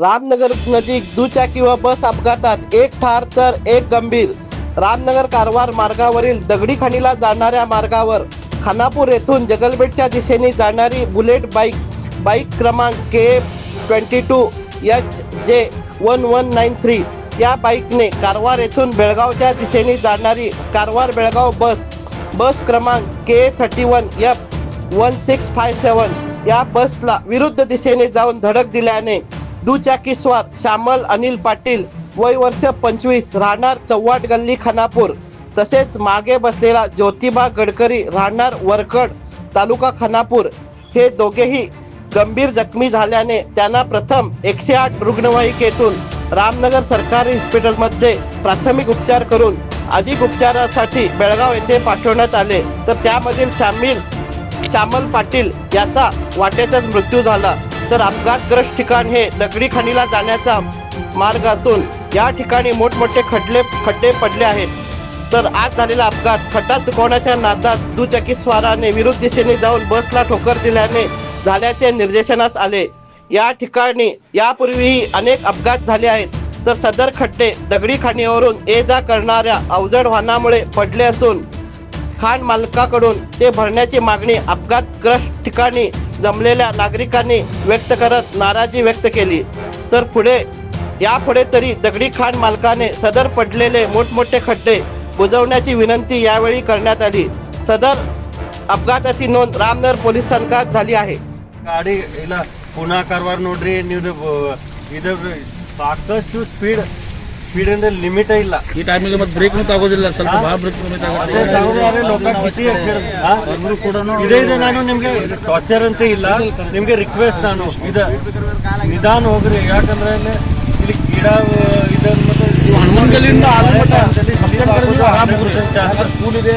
रामनगर नजीक दुचाकी व बस अपघातात एक ठार तर एक गंभीर. रामनगर कारवार मार्गावरील दगडी खाणीला जाणाऱ्या मार्गावर खानापूर येथून जगलबेटच्या दिशेने जाणारी बुलेट बाईक बाईक क्रमांक K twenty two H J one one nine three या बाईकने कारवार येथून बेळगावच्या दिशेने जाणारी कारवार बेळगाव बस बस क्रमांक K thirty one F one six five seven या बसला विरुद्ध दिशेने जाऊन धडक दिल्याने दुचाकी स्वार श्यामल अनिल पाटील वय वर्ष पंचवीस राहणार चव्हाट गल्ली खानापूर. तसेच मागे बसलेला ज्योतिबा गडकरी राहणार वरकड तालुका खानापूर. हे दोघेही गंभीर जखमी झाल्याने त्यांना प्रथम एकशे आठ रुग्णवाहिकेतून रामनगर सरकारी हॉस्पिटलमध्ये प्राथमिक उपचार करून अधिक उपचारासाठी बेळगाव येथे पाठवण्यात आले. तर त्यामधील श्यामील श्यामल पाटील याचा वाटेचाच मृत्यू झाला. तर अपघातग्रस्त ठिकाण हे दगडी खाणीला जाण्याचा मार्ग असून या ठिकाणी मोठमोठे खड्डे खड्डे पडले आहेत. तर आज झालेला अपघात खड्डा चुकवण्याच्या नादात दुचाकी स्वाराने विरुद्ध दिशेने जाऊन बसला ठोकर दिल्याने झाल्याचे निर्देशनास आले. या ठिकाणी यापूर्वीही अनेक अपघात झाले आहेत. तर सदर खड्डे दगडी खाणीवरून ये जा करणाऱ्या अवजड वाहनामुळे पडले असून खाण मालकाकडून ते भरण्याची मागणी अपघातग्रस्त ठिकाणी जमलेल्या नागरिकांनी व्यक्त करत नाराजी व्यक्त केली तर पुढे यापुढे तरी दगडी खाण मालकाने सदर पडलेले मोठमोठे खड्डे बुजवण्याची विनंती यावेळी करण्यात आली सदर अपघाताची नोंद रामनगर पोलीस स्थानकात झाली आहे ಗಾಡಿ ಇಲ್ಲ ಪುನಃ ಕಾರವಾರ ನೋಡ್ರಿ ನೀವು ಇದು ಸಾಕಷ್ಟು ಸ್ಪೀಡ್ ಸ್ಪೀಡ್ ಅಂದ್ರೆ ಲಿಮಿಟ್ ಇಲ್ಲ. ಈ ಟೈಮಿಗೆ ಮತ್ತೆ ಬ್ರೇಕ್ ಆಗೋದಿಲ್ಲ ಸ್ವಲ್ಪ ಭಾಳ ಬ್ರೇಕ್ ಇದೇ ಇದೆ ನಾನು ನಿಮ್ಗೆ ಟಾರ್ಚರ್ ಅಂತ ಇಲ್ಲ. ನಿಮ್ಗೆ ರಿಕ್ವೆಸ್ಟ್ ನಾನು. ಇದ ನಿಧಾನ ಹೋಗ್ರಿ. ಯಾಕಂದ್ರೆ ಇಲ್ಲಿ ಗಿಡ ಇದನ್ನ ಸ್ಕೂಲ್ ಇದೆ.